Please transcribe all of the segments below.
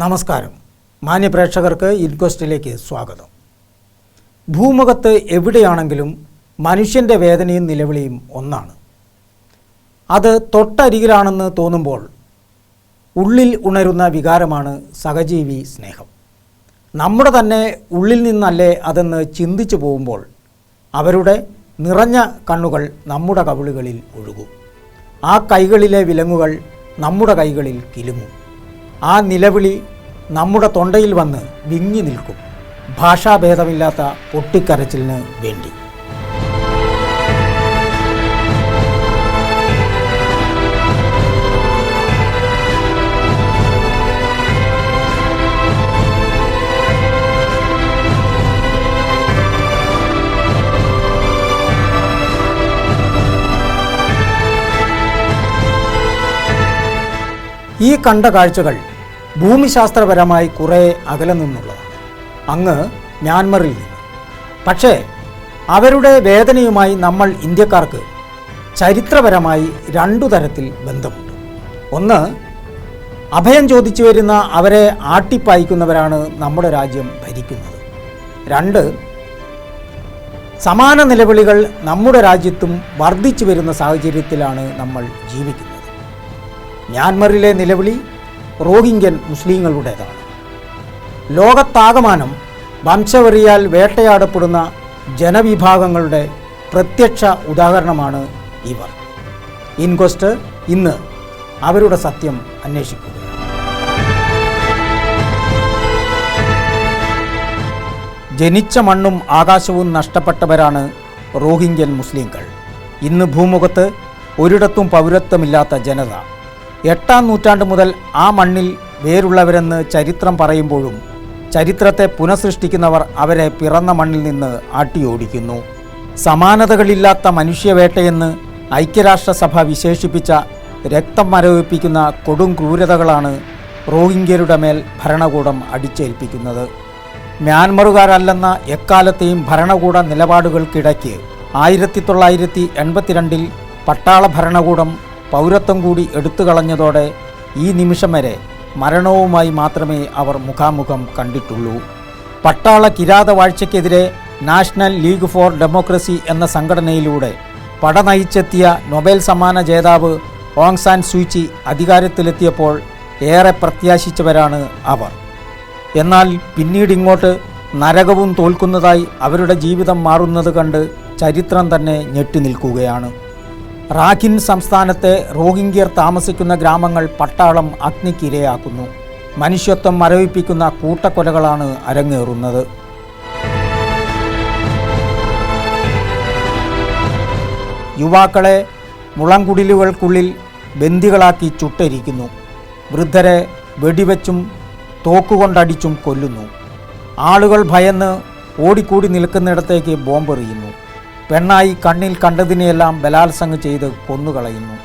നമസ്കാരം. മാന്യപ്രേക്ഷകർക്ക് ഇൻക്വസ്റ്റിലേക്ക് സ്വാഗതം. ഭൂമുഖത്ത് എവിടെയാണെങ്കിലും മനുഷ്യന്റെ വേദനയും നിലവിളിയും ഒന്നാണ്. അത് തൊട്ടരികിലാണെന്ന് തോന്നുമ്പോൾ ഉള്ളിൽ ഉണരുന്ന വികാരമാണ് സഹജീവി സ്നേഹം. നമ്മുടെ തന്നെ ഉള്ളിൽ നിന്നല്ലേ അതെന്ന് ചിന്തിച്ചു പോകുമ്പോൾ അവരുടെ നിറഞ്ഞ കണ്ണുകൾ നമ്മുടെ കവിളുകളിൽ ഒഴുകും. ആ കൈകളിലെ വിലങ്ങുകൾ നമ്മുടെ കൈകളിൽ കിലുങ്ങും. ആ നിലവിളി നമ്മുടെ തൊണ്ടയിൽ വന്ന് വിങ്ങി നിൽക്കും. ഭാഷാഭേദമില്ലാത്ത പൊട്ടിക്കരച്ചിലിന് വേണ്ടി. ഈ കണ്ട കാഴ്ചകൾ ഭൂമിശാസ്ത്രപരമായി കുറേ അകലെ നിന്നുള്ളതാണ്. അങ്ങ് മ്യാൻമറിൽ നിന്ന്. പക്ഷേ അവരുടെ വേദനയുമായി നമ്മൾ ഇന്ത്യക്കാർക്ക് ചരിത്രപരമായി രണ്ടു തരത്തിൽ ബന്ധമുണ്ട്. ഒന്ന് അഭയം ചോദിച്ചു വരുന്ന അവരെ ആട്ടിപ്പായിക്കുന്നവരാണ് നമ്മുടെ രാജ്യം ഭരിക്കുന്നത്. രണ്ട് സമാന നിലവിളികൾ നമ്മുടെ രാജ്യത്തും വർദ്ധിച്ചു വരുന്ന സാഹചര്യത്തിലാണ് നമ്മൾ ജീവിക്കുന്നത്. മ്യാൻമറിലെ നിലവിളി റോഹിംഗ്യൻ മുസ്ലിങ്ങളുടേതാണ്. ലോകത്താകമാനം വംശവെറിയാൽ വേട്ടയാടപ്പെടുന്ന ജനവിഭാഗങ്ങളുടെ പ്രത്യക്ഷ ഉദാഹരണമാണ് ഇവർ. ഇൻക്വസ്റ്റ് ഇന്ന് അവരുടെ സത്യം അന്വേഷിക്കുക. ജനിച്ച മണ്ണും ആകാശവും നഷ്ടപ്പെട്ടവരാണ് റോഹിംഗ്യൻ മുസ്ലിങ്ങൾ. ഇന്ന് ഭൂമുഖത്ത് ഒരിടത്തും പൗരത്വമില്ലാത്ത ജനത എട്ടാം നൂറ്റാണ്ട് മുതൽ ആ മണ്ണിൽ വേരുള്ളവരെന്ന് ചരിത്രം പറയുമ്പോഴും ചരിത്രത്തെ പുനഃസൃഷ്ടിക്കുന്നവർ അവരെ പിറന്ന മണ്ണിൽ നിന്ന് ആട്ടിയോടിക്കുന്നു. സമാനതകളില്ലാത്ത മനുഷ്യവേട്ടയെന്ന് ഐക്യരാഷ്ട്രസഭ വിശേഷിപ്പിച്ച രക്തം മരവിപ്പിക്കുന്ന കൊടും ക്രൂരതകളാണ് റോഹിംഗ്യരുടെ മേൽ ഭരണകൂടം അടിച്ചേൽപ്പിക്കുന്നത്. മ്യാൻമറുകാരല്ലെന്ന എക്കാലത്തെയും ഭരണകൂട നിലപാടുകൾക്കിടയ്ക്ക് ആയിരത്തി തൊള്ളായിരത്തി എൺപത്തിരണ്ടിൽ പട്ടാള ഭരണകൂടം പൗരത്വം കൂടി എടുത്തു കളഞ്ഞതോടെ ഈ നിമിഷം വരെ മരണവുമായി മാത്രമേ അവർ മുഖാമുഖം കണ്ടിട്ടുള്ളൂ. പട്ടാള കിരാതവാഴ്ചയ്ക്കെതിരെ നാഷണൽ ലീഗ് ഫോർ ഡെമോക്രസി എന്ന സംഘടനയിലൂടെ പട നയിച്ചെത്തിയ നൊബേൽ സമ്മാന ജേതാവ് ഓങ് സാൻ സൂചി അധികാരത്തിലെത്തിയപ്പോൾ ഏറെ പ്രത്യാശിച്ചവരാണ് അവർ. എന്നാൽ പിന്നീട് ഇങ്ങോട്ട് നരകവും തോൽക്കുന്നതായി അവരുടെ ജീവിതം മാറുന്നത് കണ്ട് ചരിത്രം തന്നെ ഞെട്ടി നിൽക്കുകയാണ്. റാഖിൻ സംസ്ഥാനത്തെ റോഹിംഗ്യർ താമസിക്കുന്ന ഗ്രാമങ്ങൾ പട്ടാളം അഗ്നിക്കിരയാക്കുന്നു. മനുഷ്യത്വം മരവിപ്പിക്കുന്ന കൂട്ടക്കൊലകളാണ് അരങ്ങേറുന്നത്. യുവാക്കളെ മുളങ്കുടിലുകൾക്കുള്ളിൽ ബന്ദികളാക്കി ചുട്ടരിക്കുന്നു. വൃദ്ധരെ വെടിവെച്ചും തോക്കുകൊണ്ടടിച്ചും കൊല്ലുന്നു. ആളുകൾ ഭയന്ന് ഓടിക്കൂടി നിൽക്കുന്നിടത്തേക്ക് ബോംബെറിയുന്നു. പെണ്ണായി കണ്ണിൽ കണ്ടതിനെയെല്ലാം ബലാത്സംഗം ചെയ്ത് കൊന്നുകളയുന്നു.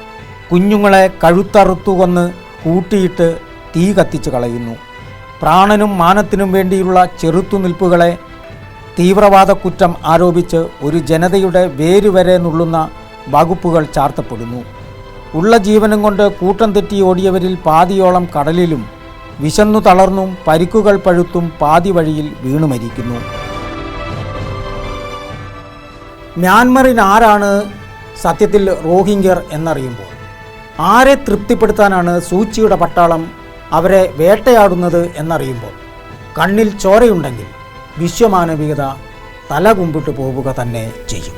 കുഞ്ഞുങ്ങളെ കഴുത്തറുത്തുകൊന്ന് കൂട്ടിയിട്ട് തീ കത്തിച്ച് കളയുന്നു. പ്രാണനും മാനത്തിനും വേണ്ടിയുള്ള ചെറുത്തുനിൽപ്പുകളെ തീവ്രവാദ കുറ്റം ആരോപിച്ച് ഒരു ജനതയുടെ വേരുവരെ നുള്ളുന്ന വകുപ്പുകൾ ചാർത്തപ്പെടുന്നു. ഉള്ള ജീവനും കൊണ്ട് കൂട്ടം തെറ്റി ഓടിയവരിൽ പാതിയോളം കടലിലും വിശന്നു തളർന്നും പരിക്കുകൾ പഴുത്തും പാതി വഴിയിൽ വീണു മരിക്കുന്നു മ്യാൻമറിന് ആരാണ് സത്യത്തിൽ റോഹിംഗ്യർ എന്നറിയുമ്പോൾ? ആരെ തൃപ്തിപ്പെടുത്താനാണ് സൂചിയുടെ പട്ടാളം അവരെ വേട്ടയാടുന്നത് എന്നറിയുമ്പോൾ? കണ്ണിൽ ചോരയുണ്ടെങ്കിൽ വിശ്വമാനവികത തല കുമ്പിട്ട് പോവുക തന്നെ ചെയ്യും.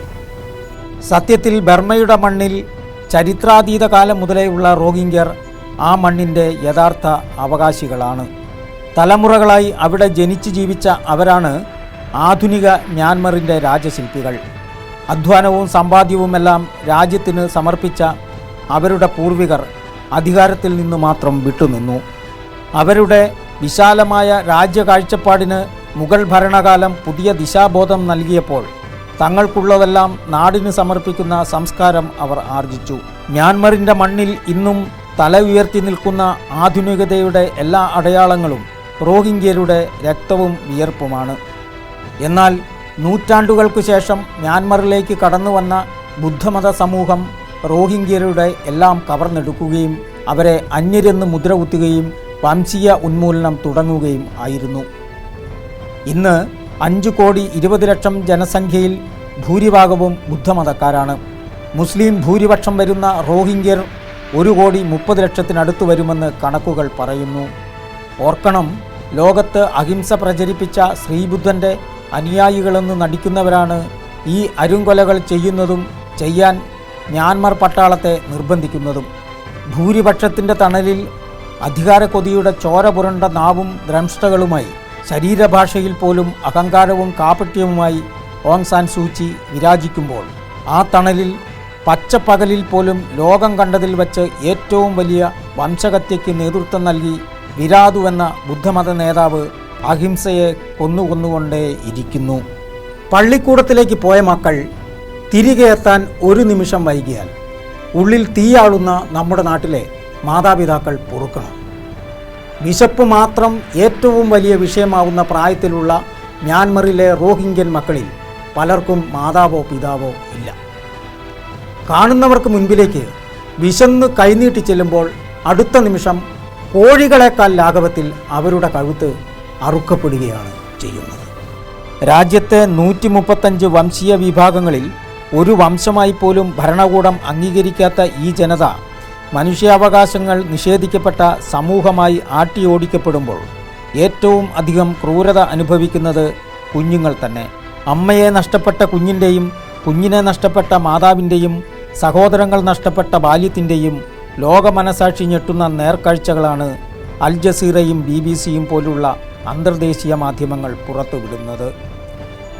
സത്യത്തിൽ ബർമ്മയുടെ മണ്ണിൽ ചരിത്രാതീത കാലം മുതലേയുള്ള റോഹിംഗ്യർ ആ മണ്ണിന്റെ യഥാർത്ഥ അവകാശികളാണ്. തലമുറകളായി അവിടെ ജനിച്ചു ജീവിച്ച അവരാണ് ആധുനിക മ്യാൻമറിന്റെ രാജശില്പികൾ. അധ്വാനവും സമ്പാദ്യവുമെല്ലാം രാജ്യത്തിന് സമർപ്പിച്ച അവരുടെ പൂർവികർ അധികാരത്തിൽ നിന്ന് മാത്രം വിട്ടുനിന്നു. അവരുടെ വിശാലമായ രാജ്യകാഴ്ചപ്പാടിന് മുഗൾ ഭരണകാലം പുതിയ ദിശാബോധം നൽകിയപ്പോൾ തങ്ങൾക്കുള്ളതെല്ലാം നാടിന് സമർപ്പിക്കുന്ന സംസ്കാരം അവർ ആർജിച്ചു. മ്യാൻമറിന്റെ മണ്ണിൽ ഇന്നും തല ഉയർത്തി നിൽക്കുന്ന ആധുനികതയുടെ എല്ലാ അടയാളങ്ങളും റോഹിംഗ്യരുടെ രക്തവും വിയർപ്പുമാണ്. എന്നാൽ നൂറ്റാണ്ടുകൾക്കു ശേഷം മ്യാൻമറിലേക്ക് കടന്നുവന്ന ബുദ്ധമത സമൂഹം റോഹിംഗ്യരുടെ എല്ലാം കവർന്നെടുക്കുകയും അവരെ അന്യരെന്ന് മുദ്രകുത്തുകയും വംശീയ ഉന്മൂലനം തുടങ്ങുകയും ആയിരുന്നു. ഇന്ന് അഞ്ച് കോടി ഇരുപത് ലക്ഷം ജനസംഖ്യയിൽ ഭൂരിഭാഗവും ബുദ്ധമതക്കാരാണ്. മുസ്ലിം ഭൂരിപക്ഷം വരുന്ന റോഹിംഗ്യർ ഒരു കോടി മുപ്പത് ലക്ഷത്തിനടുത്ത് വരുമെന്ന് കണക്കുകൾ പറയുന്നു. ഓർക്കണം ലോകത്ത് അഹിംസ പ്രചരിപ്പിച്ച ശ്രീബുദ്ധന്റെ അനുയായികളെന്ന് നടിക്കുന്നവരാണ് ഈ അരുങ്കൊലകൾ ചെയ്യുന്നതും ചെയ്യാൻ മ്യാൻമർ പട്ടാളത്തെ നിർബന്ധിക്കുന്നതും. ഭൂരിപക്ഷത്തിന്റെ തണലിൽ അധികാരക്കൊതിയുടെ ചോര പുരണ്ട നാവും ദ്രംഷ്ടകളുമായി ശരീരഭാഷയിൽ പോലും അഹങ്കാരവും കാപട്യവുമായി ഓങ് സാൻ സൂചി വിരാജിക്കുമ്പോൾ ആ തണലിൽ പച്ചപ്പകലിൽ പോലും ലോകം കണ്ടതിൽ വച്ച് ഏറ്റവും വലിയ വംശഹത്യയ്ക്ക് നേതൃത്വം നൽകി വിരാതു എന്ന ബുദ്ധമത നേതാവ് അഹിംസയെ കൊന്നുകൊന്നുകൊണ്ടേ ഇരിക്കുന്നു. പള്ളിക്കൂടത്തിലേക്ക് പോയ മക്കൾ തിരികെ എത്താൻ ഒരു നിമിഷം വൈകിയാൽ ഉള്ളിൽ തീയാളുന്ന നമ്മുടെ നാട്ടിലെ മാതാപിതാക്കൾ പൊറുക്കണം. വിശപ്പ് മാത്രം ഏറ്റവും വലിയ വിഷയമാവുന്ന പ്രായത്തിലുള്ള മ്യാൻമറിലെ റോഹിംഗ്യൻ മക്കളിൽ പലർക്കും മാതാവോ പിതാവോ ഇല്ല. കാണുന്നവർക്ക് മുൻപിലേക്ക് വിശന്ന് കൈനീട്ടി ചെല്ലുമ്പോൾ അടുത്ത നിമിഷം കോഴികളെക്കാൾ ലാഘവത്തിൽ അവരുടെ കഴുത്ത് അറുക്കപ്പെടുകയാണ് ചെയ്യുന്നത്. രാജ്യത്തെ നൂറ്റി മുപ്പത്തഞ്ച് വംശീയ വിഭാഗങ്ങളിൽ ഒരു വംശമായി പോലും ഭരണകൂടം അംഗീകരിക്കാത്ത ഈ ജനത മനുഷ്യാവകാശങ്ങൾ നിഷേധിക്കപ്പെട്ട സമൂഹമായി ആട്ടിയോടിക്കപ്പെടുമ്പോൾ ഏറ്റവും അധികം ക്രൂരത അനുഭവിക്കുന്നത് കുഞ്ഞുങ്ങൾ തന്നെ. അമ്മയെ നഷ്ടപ്പെട്ട കുഞ്ഞിന്റെയും കുഞ്ഞിനെ നഷ്ടപ്പെട്ട മാതാവിന്റെയും സഹോദരങ്ങൾ നഷ്ടപ്പെട്ട ബാല്യത്തിന്റെയും ലോകമനസാക്ഷി ഞെട്ടുന്ന നേർക്കാഴ്ചകളാണ് അൽ ജസീറയും ബി ബി സിയും പോലുള്ള അന്തർദേശീയ മാധ്യമങ്ങൾ പുറത്തുവിടുന്നത്.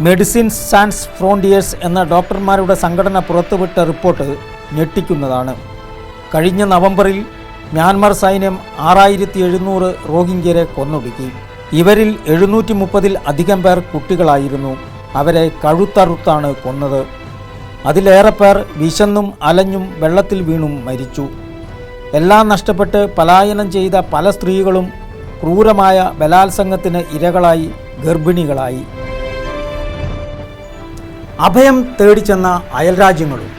മെഡിസിൻ സാൻസ് ഫ്രോണ്ടിയേഴ്സ് എന്ന ഡോക്ടർമാരുടെ സംഘടന പുറത്തുവിട്ട റിപ്പോർട്ട് ഞെട്ടിക്കുന്നതാണ്. കഴിഞ്ഞ നവംബറിൽ മ്യാൻമർ സൈന്യം ആറായിരത്തി എഴുന്നൂറ് റോഹിംഗ്യരെ കൊന്നൊടുക്കി. ഇവരിൽ എഴുന്നൂറ്റി മുപ്പതിൽ അധികം പേർ കുട്ടികളായിരുന്നു. അവരെ കഴുത്തറുത്താണ് കൊന്നത്. അതിലേറെ പേർ വിശന്നും അലഞ്ഞും വെള്ളത്തിൽ വീണും മരിച്ചു. എല്ലാം നഷ്ടപ്പെട്ട് പലായനം ചെയ്ത പല സ്ത്രീകളും ക്രൂരമായ ബലാത്സംഗത്തിന് ഇരകളായി ഗർഭിണികളായി. അഭയം തേടിച്ചെന്ന അയൽരാജ്യങ്ങളും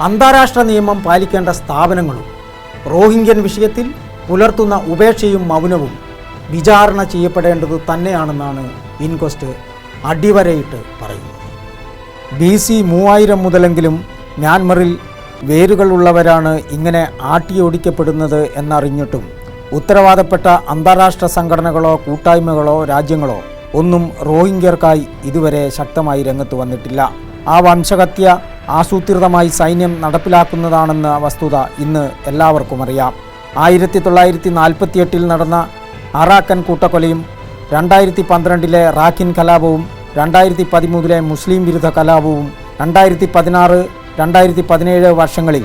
അന്താരാഷ്ട്ര നിയമം പാലിക്കേണ്ട സ്ഥാപനങ്ങളും റോഹിംഗ്യൻ വിഷയത്തിൽ പുലർത്തുന്ന ഉപേക്ഷയും മൗനവും വിചാരണ ചെയ്യപ്പെടേണ്ടത് തന്നെയാണെന്നാണ് ഇൻക്വസ്റ്റ് അടിവരയിട്ട് പറയുന്നത്. ബി സി മൂവായിരം മുതലെങ്കിലും മ്യാൻമറിൽ വേരുകളുള്ളവരാണ് ഇങ്ങനെ ആട്ടിയോടിക്കപ്പെടുന്നത് എന്നറിഞ്ഞിട്ടും ഉത്തരവാദപ്പെട്ട അന്താരാഷ്ട്ര സംഘടനകളോ കൂട്ടായ്മകളോ രാജ്യങ്ങളോ ഒന്നും റോഹിംഗ്യർക്കായി ഇതുവരെ ശക്തമായി രംഗത്ത് വന്നിട്ടില്ല. ആ വംശഹത്യ ആസൂത്രിതമായി സൈന്യം നടപ്പിലാക്കുന്നതാണെന്ന വസ്തുത ഇന്ന് എല്ലാവർക്കും അറിയാം. ആയിരത്തി തൊള്ളായിരത്തി നാൽപ്പത്തിയെട്ടിൽ നടന്ന അറാക്കൻ കൂട്ടക്കൊലയും രണ്ടായിരത്തി പന്ത്രണ്ടിലെ റാഖിൻ കലാപവും രണ്ടായിരത്തി പതിമൂന്നിലെ മുസ്ലിം വിരുദ്ധ കലാപവും രണ്ടായിരത്തി പതിനാറ് രണ്ടായിരത്തി പതിനേഴ് വർഷങ്ങളിൽ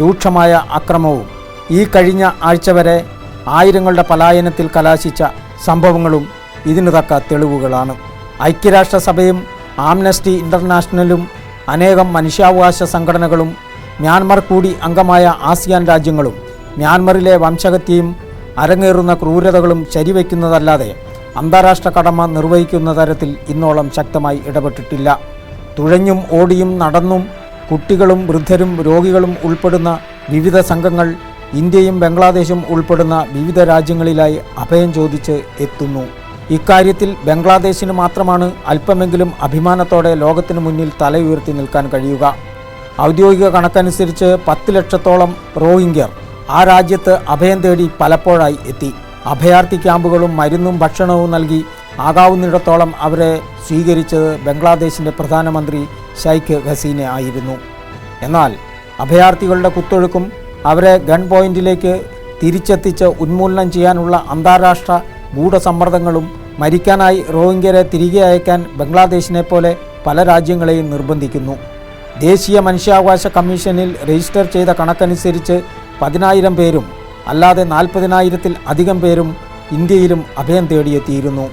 രൂക്ഷമായ അക്രമവും ഈ കഴിഞ്ഞ ആഴ്ച വരെ ആയിരങ്ങളുടെ പലായനത്തിൽ കലാശിച്ച സംഭവങ്ങളും ഇതിനു തക്ക തെളിവുകളാണ്. ഐക്യരാഷ്ട്രസഭയും ആംനസ്റ്റി ഇന്റർനാഷണലും അനേകം മനുഷ്യാവകാശ സംഘടനകളും മ്യാൻമർ കൂടി അംഗമായ ആസിയാൻ രാജ്യങ്ങളും മ്യാൻമറിലെ വംശഹത്യയും അരങ്ങേറുന്ന ക്രൂരതകളും ശരിവയ്ക്കുന്നതല്ലാതെ അന്താരാഷ്ട്ര കടമ നിർവഹിക്കുന്ന തരത്തിൽ ഇന്നോളം ശക്തമായി ഇടപെട്ടിട്ടില്ല. തുഴഞ്ഞും ഓടിയും നടന്നും കുട്ടികളും വൃദ്ധരും രോഗികളും ഉൾപ്പെടുന്ന വിവിധ സംഘങ്ങൾ ഇന്ത്യയും ബംഗ്ലാദേശും ഉൾപ്പെടുന്ന വിവിധ രാജ്യങ്ങളിലായി അഭയം ചോദിച്ച് എത്തുന്നു. ഇക്കാര്യത്തിൽ ബംഗ്ലാദേശിന് മാത്രമാണ് അല്പമെങ്കിലും അഭിമാനത്തോടെ ലോകത്തിനു മുന്നിൽ തലയുയർത്തി നിൽക്കാൻ കഴിയുക. ഔദ്യോഗിക കണക്കനുസരിച്ച് പത്ത് ലക്ഷത്തോളം റോഹിംഗ്യർ ആ രാജ്യത്ത് അഭയം തേടി പലപ്പോഴായി എത്തി. അഭയാർത്ഥി ക്യാമ്പുകളും മരുന്നും ഭക്ഷണവും നൽകി ആകാവുന്നിടത്തോളം അവരെ സ്വീകരിച്ചത് ബംഗ്ലാദേശിന്റെ പ്രധാനമന്ത്രി ഷൈഖ് ഹസീന ആയിരുന്നു. എന്നാൽ അഭയാർത്ഥികളുടെ കുത്തൊഴുക്കും അവരെ ഗൺ പോയിന്റിലേക്ക് തിരിച്ചെത്തിച്ച് ഉന്മൂലനം ചെയ്യാനുള്ള അന്താരാഷ്ട്ര ഗൂഢസമ്മർദ്ദങ്ങളും മരിക്കാനായി റോഹിംഗ്യരെ തിരികെ അയക്കാൻ ബംഗ്ലാദേശിനെ പോലെ പല രാജ്യങ്ങളെയും നിർബന്ധിക്കുന്നു. ദേശീയ മനുഷ്യാവകാശ കമ്മീഷനിൽ രജിസ്റ്റർ ചെയ്ത കണക്കനുസരിച്ച് പതിനായിരം പേരും അല്ലാതെ നാൽപ്പതിനായിരത്തിൽ അധികം പേരും ഇന്ത്യയിലും അഭയം തേടിയെത്തിയിരുന്നു.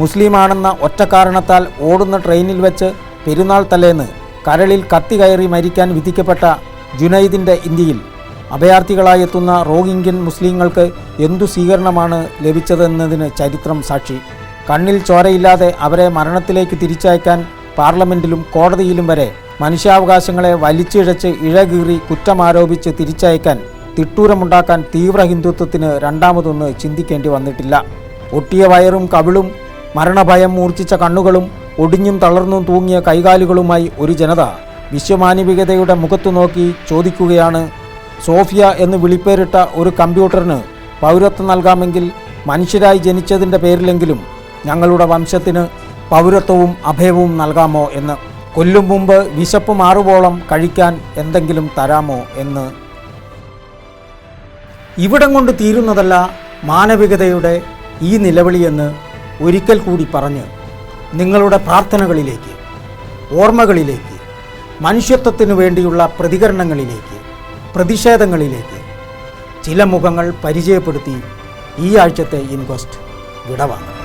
മുസ്ലിമാണെന്ന ഒറ്റ കാരണത്താൽ ഓടുന്ന ട്രെയിനിൽ വെച്ച് പെരുന്നാൾ തലേന്ന് കരളിൽ കത്തി കയറി മരിക്കാൻ വിധിക്കപ്പെട്ട ജുനൈദിന്റെ ഇന്ത്യയിൽ അഭയാർത്ഥികളായി എത്തുന്ന റോഹിംഗ്യൻ മുസ്ലിങ്ങൾക്ക് എന്തു സ്വീകരണമാണ് ലഭിച്ചതെന്നതിന് ചരിത്രം സാക്ഷി. കണ്ണിൽ ചോരയില്ലാതെ അവരെ മരണത്തിലേക്ക് തിരിച്ചയക്കാൻ പാർലമെന്റിലും കോടതിയിലും വരെ മനുഷ്യാവകാശങ്ങളെ വലിച്ചിഴച്ച് ഇഴകീറി കുറ്റമാരോപിച്ച് തിരിച്ചയക്കാൻ തിട്ടൂരമുണ്ടാക്കാൻ തീവ്ര ഹിന്ദുത്വത്തിന് രണ്ടാമതൊന്ന് ചിന്തിക്കേണ്ടി വന്നിട്ടില്ല. ഒട്ടിയ വയറും കവിളും മരണഭയം മൂർച്ഛിച്ച കണ്ണുകളും ഒടിഞ്ഞും തളർന്നും തൂങ്ങിയ കൈകാലുകളുമായി ഒരു ജനത വിശ്വമാനവികതയുടെ മുഖത്തു നോക്കി ചോദിക്കുകയാണ് സോഫിയ എന്ന് വിളിപ്പേരിട്ട ഒരു കമ്പ്യൂട്ടറിന് പൗരത്വം നൽകാമെങ്കിൽ മനുഷ്യരായി ജനിച്ചതിന്റെ പേരിലെങ്കിലും ഞങ്ങളുടെ വംശത്തിന് പൗരത്വവും അഭയവും നൽകാമോ എന്ന്. കൊല്ലും മുമ്പ് വിശപ്പ് മാറുവോളം കഴിക്കാൻ എന്തെങ്കിലും തരാമോ എന്ന്. ഇവിടം കൊണ്ട് തീരുന്നതല്ല മാനവികതയുടെ ഈ നിലവിളിയെന്ന് ഒരിക്കൽ കൂടി പറഞ്ഞ് നിങ്ങളുടെ പ്രാർത്ഥനകളിലേക്ക് ഓർമ്മകളിലേക്ക് മനുഷ്യത്വത്തിനു വേണ്ടിയുള്ള പ്രതികരണങ്ങളിലേക്ക് പ്രതിഷേധങ്ങളിലേക്ക്. ചില മുഖങ്ങൾ പരിചയപ്പെടുത്തി ഈ ആഴ്ചത്തെ ഇൻക്വസ്റ്റ് വിടവാങ്ങും